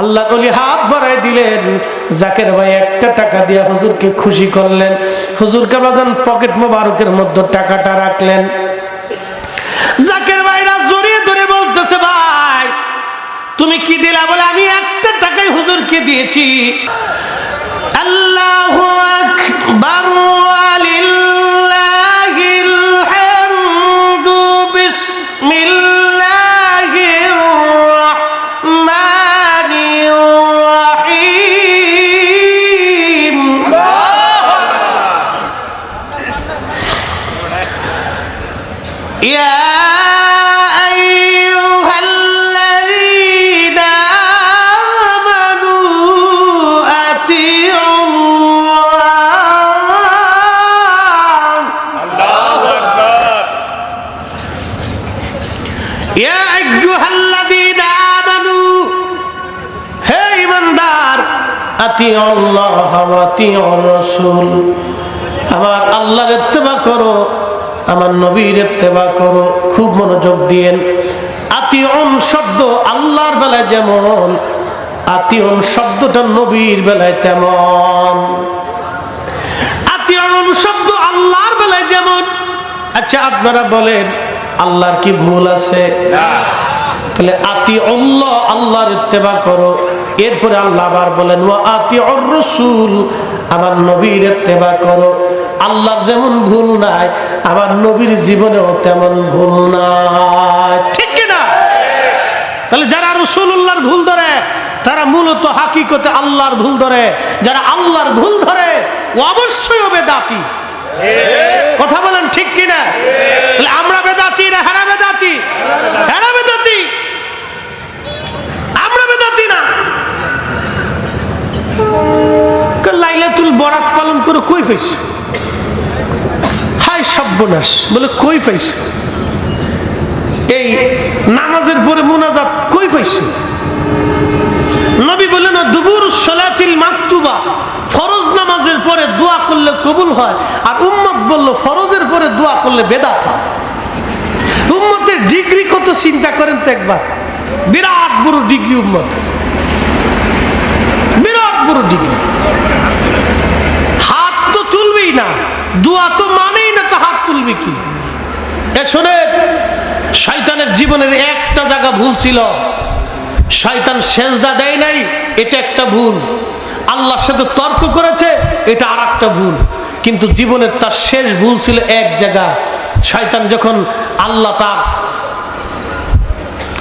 আল্লাহ কলি হাত বাড়াই দিলেন। জাকের ভাই একটা টাকা দিয়ে হুজুরকে খুশি করলেন। হুজুরকে বাজান পকেট মোবারকের মধ্যে টাকাটা রাখলেন। তুমি কি দিলা? বলে, আমি একটা টাকাই হুজুরকে দিয়েছি। আল্লাহু আকবার আতিউ আল্লাহ ওয়া আতিউ আমার আল্লাহর করো আমার নবীর ইত্তেবা করো খুব মনোযোগ দিয়েন। আতিউন শব্দ আল্লাহর বেলায় যেমন আতিউন শব্দটা নবীর বেলায় তেমন। আতিউন শব্দ আল্লাহর বেলায় যেমন। আচ্ছা আপনারা বলেন আল্লাহর কি ভুল আছে? তাহলে আতি অল্লাহ আল্লাহর ইত্তেবা করো। এরপরে আল্লাহ আবার বলেন ও আতি অর রসুল আমার নবীর ইত্তেবা করো। আল্লাহর যেমন ভুল নাই, আমার নবীর জীবনেও তেমন ভুল নাই। ঠিক কিনা তাহলে যারা রসুল্লাহর ভুল ধরে, তারা মূলত হাকিকতে আল্লাহর ভুল ধরে। যারা আল্লাহর ভুল ধরে, ও অবশ্যই হবে দাতি কথা বলেন ঠিক কিনা আমরা বেদাতি না হেরা বেদাতি? হেরা বেদাতি আমরা বেদাতি না লাইলাতুল বরাত পালন করে কই পাইছ? হাই সব্যনাশ বলে কই পাইছ? এই নামাজের পরে মোনাজাত কই পাইছ? নবী বললেন দুবুর সলাতিল মাকতুবা, ফরজ নামাজের পরে দোয়া করলে কবুল হয়, আর উম্মত বলল, ফরজের পরে দোয়া করলে বেদাত হয়। উম্মতের ডিগ্রি কত, চিন্তা করেন তো একবার। বিরাট বড় ডিগ্রি উম্মতের। বিরাট বড় ডিগ্রি হাত তো তুলবেই না দোয়া তো মানেই না তো হাত তুলবে কি? এ শয়তানের জীবনের একটা জায়গা ভুল ছিল। শয়তান সেজদা দেয় নাই, এটা একটা ভুল। আল্লাহর সাথে তর্ক করেছে, এটা আর একটা ভুল। কিন্তু জীবনের তার শেষ ভুল ছিল এক জায়গা। শয়তান যখন আল্লাহ তার,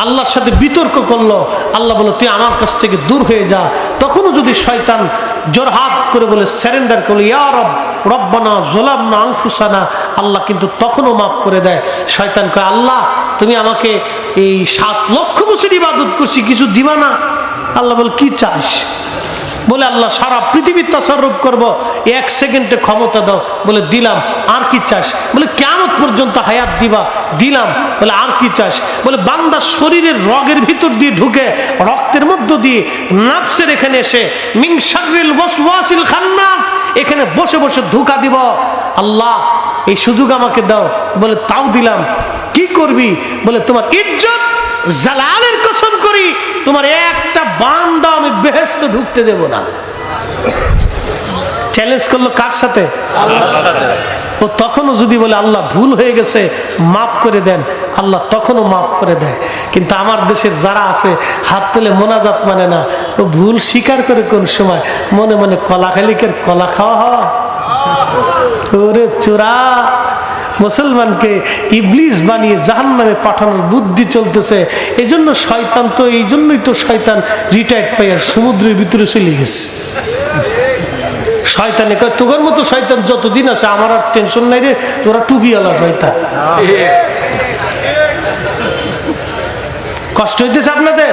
আল্লাহর সাথে বিতর্ক করল, আল্লাহ বলো তুই আমার কাছ থেকে দূর হয়ে যা। তখনও যদি শয়তান জোরহাত করে বলে স্যারেন্ডার করল, ইয়া রব, রব্বানা জোলাম না আংফুসানা আল্লাহ কিন্তু তখনও মাফ করে দেয়। শয়তান কয়, আল্লাহ, তুমি আমাকে এই সাত লক্ষ বছর ইবাদত করছি, কিছু দিবা না? আল্লাহ বলে, কি চাস? বলে, আল্লাহ, সারা পৃথিবীর তসরূপ করব, এক সেকেন্ডে ক্ষমতা দাও। বলে, দিলাম, আর কি চাস? বলে কেমন পর্যন্ত হায়াত দিবা দিলাম। বলে আর কি চাস? বলে বান্দার শরীরের রগের ভিতর দিয়ে ঢুকে রক্তের মধ্য দিয়ে নাফসের এখানে এসে মিংসারিল ওয়াসওয়াসিল খান্নাস এখানে বসে বসে ধোকা দিব। আল্লাহ এই সুযোগ আমাকে দাও। বলে তাও দিলাম। কি করবি? বলে তোমার ইজ্জত জালালের কসম করি তোমার একটা বান্দা আমি বেহেস্ত ঢুকতে দেব না। চ্যালেঞ্জ করল কার সাথে। ও তখনও যদি বলে আল্লাহ ভুল হয়ে গেছে, মাফ করে দেন, আল্লাহ তখনও মাফ করে দেয়। কিন্তু আমার দেশের যারা আছে, হাত তুলে মোনাজাত মানে না, ও ভুল স্বীকার করে কোন সময়? মনে মনে কলা খালিকের কলা খাওয়া হওয়া? ওরে চোরা, মুসলমানকে ইবলিস বানিয়ে জাহান নামে পাঠানোর বুদ্ধি চলতেছে। এই জন্য শয়তান তো এই জন্যই তো শয়তান রিটায়ার্ড পাইয়ার সমুদ্রের ভিতরে চলে গেছে। শয়তানে কয় তোর মতো শয়তান যতদিন আছে, আমার আর টেনশন নাই রে, তোরা টুপিওয়ালা শয়তান। কষ্ট হইতেছে আপনাদের?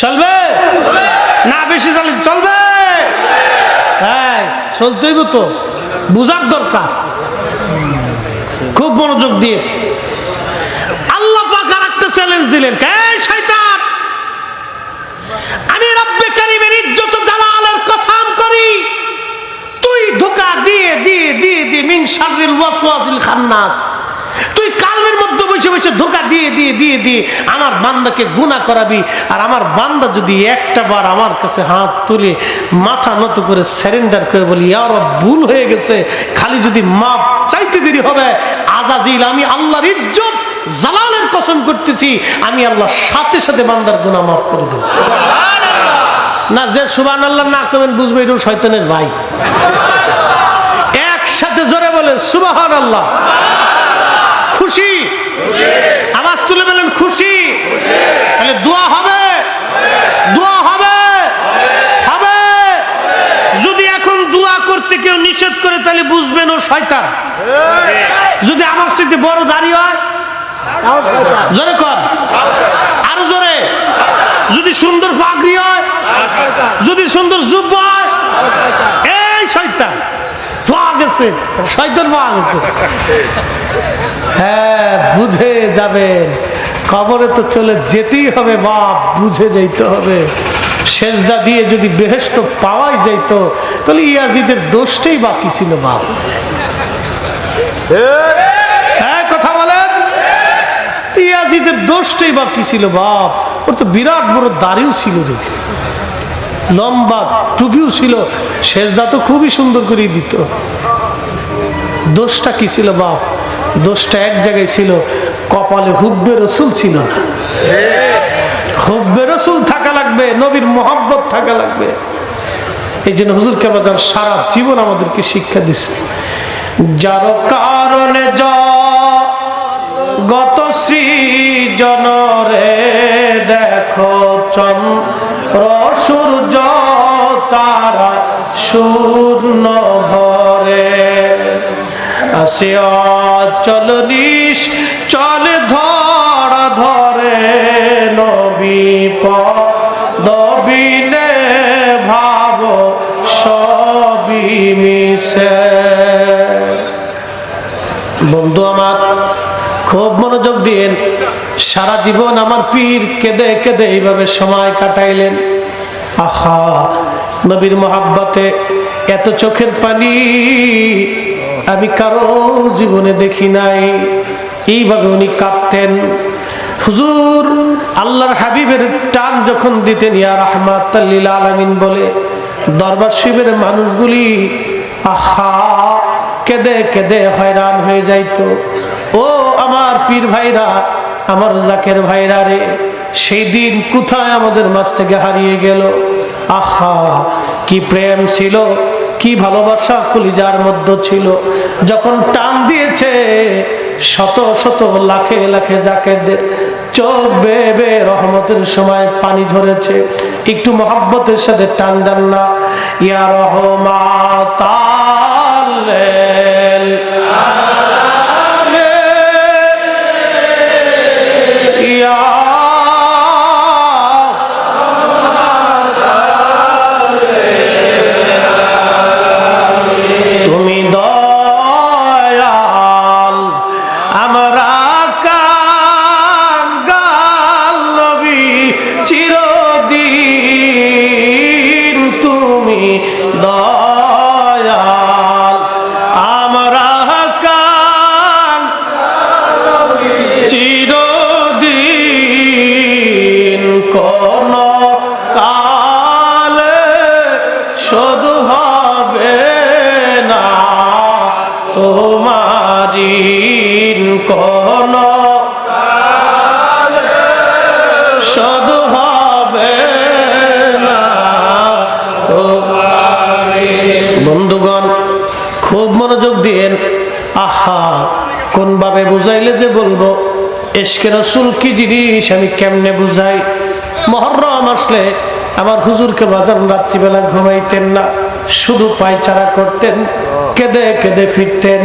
চলবে? না, বেশি চলে চলবে? হ্যাঁ চলতেই তো। বুঝার দরকার। খুব মনোযোগ দিয়ে। আল্লাহ পাক আর একটা চ্যালেঞ্জ দিলেন। কে? শয়তান! আমি রব্বে কারিমের ইজ্জত করি। তুই ধোকা দিয়ে দিয়ে দিয়ে দিয়ে ওয়াসওয়াসিল খান্নাস। তুই কালমের মধ্যে বসে বসে ধোকা দিয়ে দিয়ে দিয়ে দিয়ে আমার বান্দাকে গুণা করাবি। আর আমার বান্দা যদি একটা বার আমার কাছে হাত তুলে মাথা নত করে করে বলি আর ভুল হয়ে গেছে। খালি যদি মাপ চাইতে দেরি হবে, আজাজিল, আমি আল্লাহর ইজ্জত, জালালের কসম করতেছি, আমি আল্লাহর সাথে সাথে বান্দার গুণা মাফ করে দেবো। না যে সুবান আল্লাহ না করবেন বুঝবে এটাও শয়তানের ভাই। একসাথে জোরে বলেন সুবাহান আল্লাহ খুশি? আওয়াজ তুলে বলেন খুশি? তাহলে দোয়া হবে? দোয়া হবে? হবে? যদি এখন দোয়া করতে কেউ নিষেধ করে তাহলে বুঝবেন ও শয়তান। যদি আমার স্মৃতি বড় দাড়ি হয়? জোরে কর। আরও জোরে। যদি সুন্দর পাগড়ি হয়, যদি সুন্দর জুব্ব হয়, এই শয়তান, পাওয়া গেছে, শয়তান পাওয়া গেছে। হ্যাঁ বুঝে যাবেন। কবরে তো চলে যেতেই হবে, বাপ, বুঝে যাইতে হবে। সেজদা দিয়ে যদি বেহেস্ত পাওয়াই যাইত, তাহলে ইয়াজিদের দোষটাই বাকি ছিল, বাপ। হ্যাঁ কথা বলেন? ইয়াজিদের দোষটাই বাকি ছিল, বাপ। ওর তো বিরাট বড় দাড়িও ছিল রে লম্বা টুপিও ছিল। সেজদা তো খুবই সুন্দর করে দিত। দোষটা কি ছিল বাপ? দোষটা এক জায়গায় ছিল, কপালে হুব্বে রসুল ছিল না। হুব্বে রসুল থাকা লাগবে, নবীর মোহাব্বত থাকা লাগবে। এই জন্য হুজুর কেমন সারা জীবন আমাদেরকে শিক্ষা দিচ্ছে যার কারণে জ গত সৃজন রে দেখো চন্দ্র, সূর্য, তারা শূন্য ভরে। আসে চল নিশ, চল ধরা ধরে নবী মিশে। বন্ধু আমার খুব মনোযোগ দিন সারা জীবন আমার পীর কেঁদে কেঁদে এইভাবে সময় কাটাইলেন। আহা, নবীর মোহাব্বতে এত চোখের পানি আমি কারও জীবনে দেখি নাই। এইভাবে উনি কাঁদতেন। হুজুর, আল্লাহর হাবিবের টান যখন দিতেন ইয়ার ইয়া রহমাত আলামিন বলে, দরবার শিবের মানুষগুলি আহা, কেঁদে কেঁদে হয়রান হয়ে যাইতো। ও আমার পীর ভাইরা, আমার জাকের ভাইরা রে, সেই দিন কোথায় আমাদের মাছ থেকে হারিয়ে গেল? আহা, কি প্রেম ছিল, কি ভালোবাসা কলিজার মধ্যে ছিল। যখন টান দিয়েছে শত শত লাখে লাখে জাকেরদের, চোখ বেবে রহমতের সময় পানি ধরেছে একটু মহাব্বতের সাথে টান দেন না। ইয়া রহমাতাল্লেল এসকে রসুল কি জিনিস আমি কেমনে বুঝাই? মহরম আসলে আমার হুজুরকে বাজার রাত্রিবেলা ঘুমাইতেন না, শুধু পায়চারা করতেন, কেঁদে কেঁদে ফিরতেন।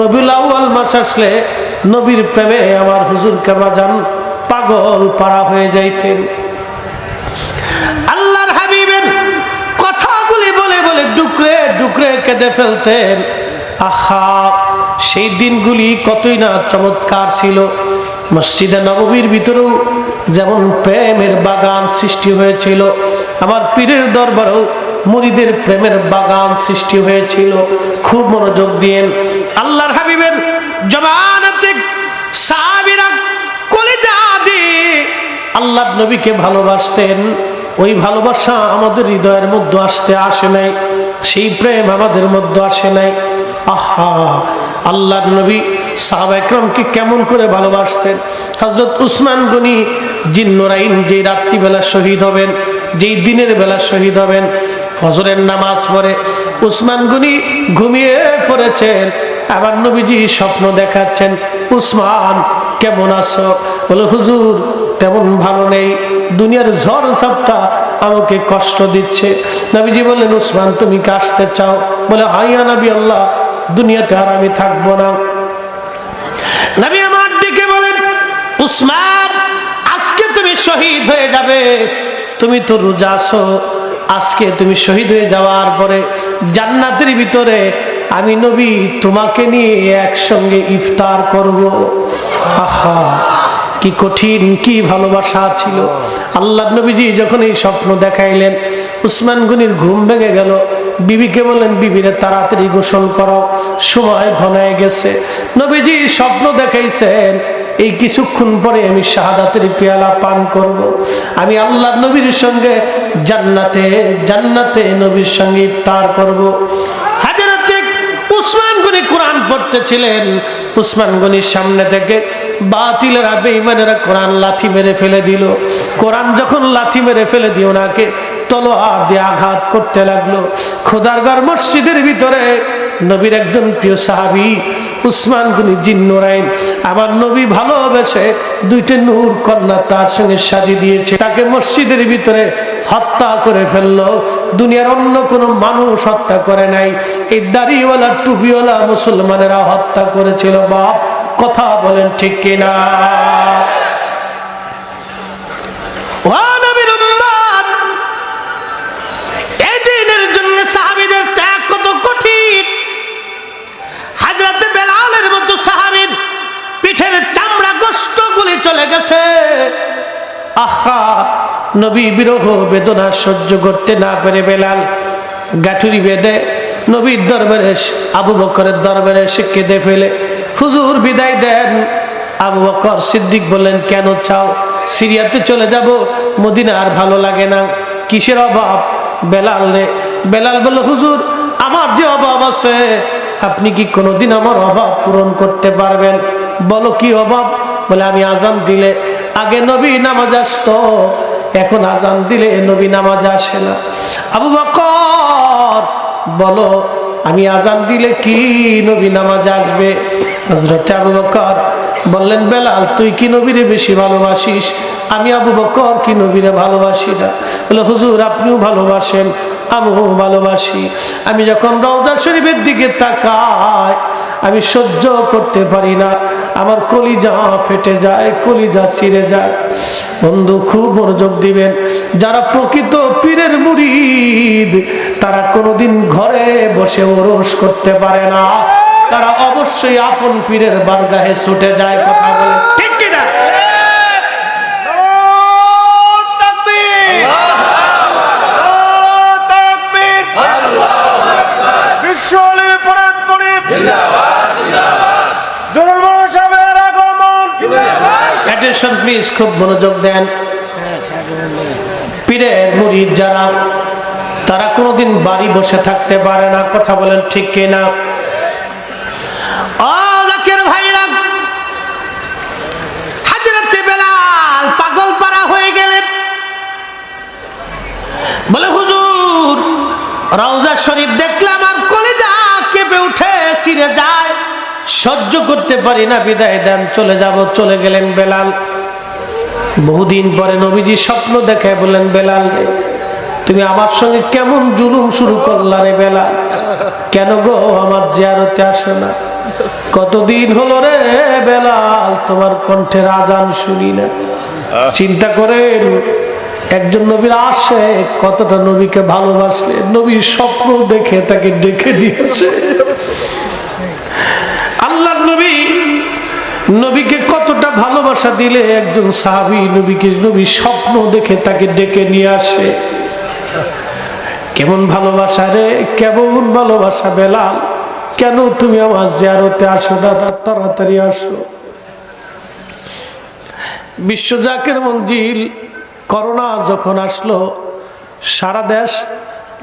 রবিউল আউয়াল মাস আসলে নবীর প্রেমে আমার হুজুরকে বাজান পাগল পাড়া হয়ে যাইতেন। আল্লাহর হাবিবের কথাগুলি বলে বলে ডুকরে ডুকরে কেঁদে ফেলতেন। আহা, সেই দিনগুলি কতই না চমৎকার ছিল। মসজিদে নবীর ভিতরেও যেমন প্রেমের বাগান সৃষ্টি হয়েছিল, আমার পীরের দরবারেও মুরিদের প্রেমের বাগান সৃষ্টি হয়েছিল। খুব মনোযোগ দিয়েন। আল্লাহর হাবিবের জমানাতে সাবিরা কলিজা দিয়ে নবীকে ভালোবাসতেন। ওই ভালোবাসা আমাদের হৃদয়ের মধ্যে আসতে আসে নাই, সেই প্রেম আমাদের মধ্যে আসে নাই। আহা, আল্লাহর নবী কেমন করে ভালোবাসতেন? হজরত উসমান গনি জিন্নরাইন রাত্রিবেলা শহীদ হবেন, যেই দিনের বেলা শহীদ হবেন, ফজরের নামাজ উসমান গনি ঘুমিয়ে পড়েছেন। আবার নবীজি স্বপ্ন দেখাচ্ছেন, উসমান, কেমন আছো? বলে, হুজুর, তেমন ভালো নেই। দুনিয়ার ঝড় ঝাপটা আমাকে কষ্ট দিচ্ছে। নবীজি বললেন, উসমান, তুমি কাশতে চাও? বলে হাইয়া নবী আল্লাহ, দুনিয়াতে আর আমি থাকব না। নবী আমার দিকে বলেন, উসমান, আজকে তুমি শহীদ হয়ে যাবে। তুমি তো রোজা আজকে তুমি শহীদ হয়ে যাওয়ার পরে জান্নাতের ভিতরে আমি নবী তোমাকে নিয়ে একসঙ্গে ইফতার করব। আহা, কি কঠিন, কি ভালোবাসা ছিল। আল্লাহ নবীজি যখন এই স্বপ্ন দেখাইলেন, উসমান গনির ঘুম ভেঙে গেল। বিবিকে বললেন, বিবিরে তাড়াতাড়ি গোসল করো, সময় ঘনায় গেছে নবীজি স্বপ্ন দেখাইছেন, এই কিছুক্ষণ পরে আমি শাহাদাতের পেয়ালা পান করব। আমি আল্লাহ নবীর সঙ্গে জান্নাতে জান্নাতে নবীর সঙ্গে ইফতার করব। কোরআন পড়তেছিলেন সামনে থেকে লাথি মেরে ফেলে যখন লাথি মেরে ফেলে দিয়ে ওনাকে তলোয়ার দিয়ে আঘাত করতে লাগল। খোদারগড় মসজিদের ভিতরে নবীর একজন প্রিয় সাহাবি উসমান গুনি জিন্নুরাইন আমার নবী ভালোবেসে দুইটা নূর কন্যা তার সঙ্গে সাজি দিয়েছে। তাকে মসজিদের ভিতরে হত্যা করে ফেলল। দুনিয়ার অন্য কোনো মানুষ হত্যা করে নাই। এই দাড়িওয়ালা, টুপিওয়ালা মুসলমানেরা হত্যা করেছিল। বাপ, কথা বলেন ঠিক কিনা? আহা, নবী বিরহ বেদনা সহ্য করতে না পেরে বেলাল গাঠুরি বেঁধে নবীর দরবারে আবু বকরের দরবারে এসে কেঁদে ফেলে। হুজুর বিদায় দেন। আবু বকর সিদ্দিক বললেন, কেন চাও? সিরিয়াতে চলে যাব, মদিনা আর ভালো লাগে না। কিসের অভাব? বেলাল রে। বেলাল বলল, হুজুর, আমার যে অভাব আছে, আপনি কি কোনোদিন আমার অভাব পূরণ করতে পারবেন? বলো কি অভাব? বলে, আমি আজান দিলে আগে নবী নামাজ আসতো, এখন আজান দিলে নবী নামাজ আসে না। আবু বকর বলো, আমি আজান দিলে কি নবী নামাজ আসবে? হজরতে আবু বকর বললেন, বেলাল, তুই কি নবীরে বেশি ভালোবাসিস? আমি আবু বকর কি নবীরে ভালোবাসি না? বলে, হুজুর, আপনিও ভালোবাসেন, আমিও ভালোবাসি। আমি যখন রওজা শরীফের দিকে তাকাই আমি সহ্য করতে পারি না। আমার কলিজা ফেটে যায়, কলিজা ছিঁড়ে যায়। বন্ধু, খুব মনোযোগ দিবেন। যারা প্রকৃত পীরের মুরিদ, তারা কোনোদিন ঘরে বসে ওরস করতে পারে না। তারা অবশ্যই আপন পীরের বারগাহে ছুটে যায়, কথা বলে। কিনা প্লিজ খুব মনোযোগ দেন। পীরের মুরিদ যারা, তারা কোনোদিন বাড়ি বসে থাকতে পারে না, কথা বলেন ঠিক কিনা? হয়ে হুজুর, রওজা শরীফ দেখলাম আর কলেজা কেঁপে উঠে, ছিঁড়ে যায়। সহ্য করতে পারি না, বিদায় দেন, চলে যাব, চলে গেলেন বেলাল। বহুদিন পরে নবীজি স্বপ্ন দেখে বললেন, বেলাল রে, তুমি আমার সঙ্গে কেমন জুলুম শুরু করলা রে বেলাল? কেন গো আমার জিয়ারতে আসে না? কতদিন হলো রে বেলাল, তোমার কণ্ঠের আজান শুনি না। চিন্তা করেন, একজন নবীর আসে, কতটা নবীকে ভালোবাসলে, নবীর স্বপ্ন দেখে তাকে ডেকে নিয়েছে আল্লাহ নবী নবীকে কতটা ভালোবাসা দিলে একজন সাহাবি নবীকে নবী স্বপ্ন দেখে তাকে ডেকে নিয়ে আসে। কেমন ভালোবাসা রে, কেমন ভালোবাসা বেলাল। কেন তুমি আমার জিয়ারতে আসো না তাড়াতাড়ি আসো। বিশ্ব জাকের মঞ্জিল করোনা যখন আসলো, সারা দেশ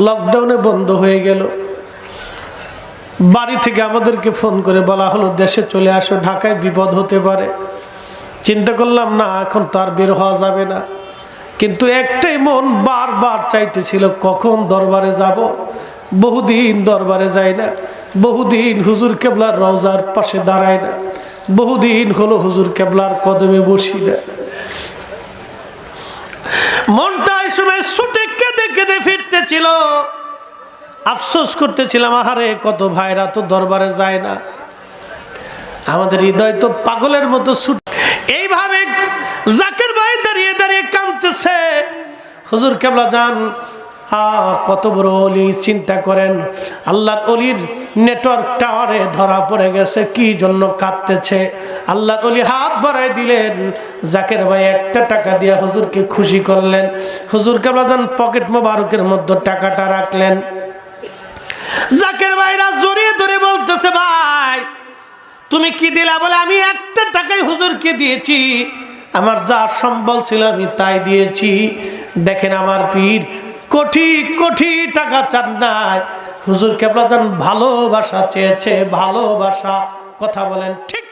লকডাউনে বন্ধ হয়ে গেল। বাড়ি থেকে আমাদেরকে ফোন করে বলা হলো, দেশে চলে আসো, ঢাকায় বিপদ হতে পারে। চিন্তা করলাম, না, এখন তার বের হওয়া যাবে না। কিন্তু একটাই মন বারবার চাইতেছিল, কখন দরবারে যাব? বহুদিন দরবারে যাই না। বহুদিন হুজুর কেবলার রওজার পাশে দাঁড়ায় না। বহুদিন হলো হুজুর কেবলার কদমে বসি না। মনটা এই সময় ছুটে কেঁদে কেঁদে ফিরতেছিল। আফসোস করতেছিলাম, আহারে, কত ভাইরা তো দরবারে যায় না। আমাদের হৃদয় তো পাগলের মতো ছুট এইভাবে জাকের ভাই দাঁড়িয়ে দাঁড়িয়ে কাঁদতেছে। হুজুর কেবলা যান, আ, কত বড় অলি, চিন্তা করেন, আল্লাহর অলির নেটওয়ার্ক টাওয়ারে ধরা পড়ে গেছে, কি জন্য কাঁদতেছে? আল্লাহর অলি হাত বাড়াই দিলেন, জাকের ভাই একটা টাকা দিয়ে হুজুরকে খুশি করলেন। হুজুর কেবলা যান, পকেট মোবারকের মধ্যে টাকাটা রাখলেন। জাকের ভাইরা জড়িয়ে ধরে বলতেছে, ভাই, তুমি কি দিলা? বলে, আমি একটা টাকাই হুজুরকে দিয়েছি। আমার যা সম্বল ছিল আমি তাই দিয়েছি। দেখেন আমার পীর কোটি কোটি টাকা চান নাই। হুজুর কেবলা যান ভালোবাসা চেয়েছে, ভালোবাসা। কথা বলেন, ঠিক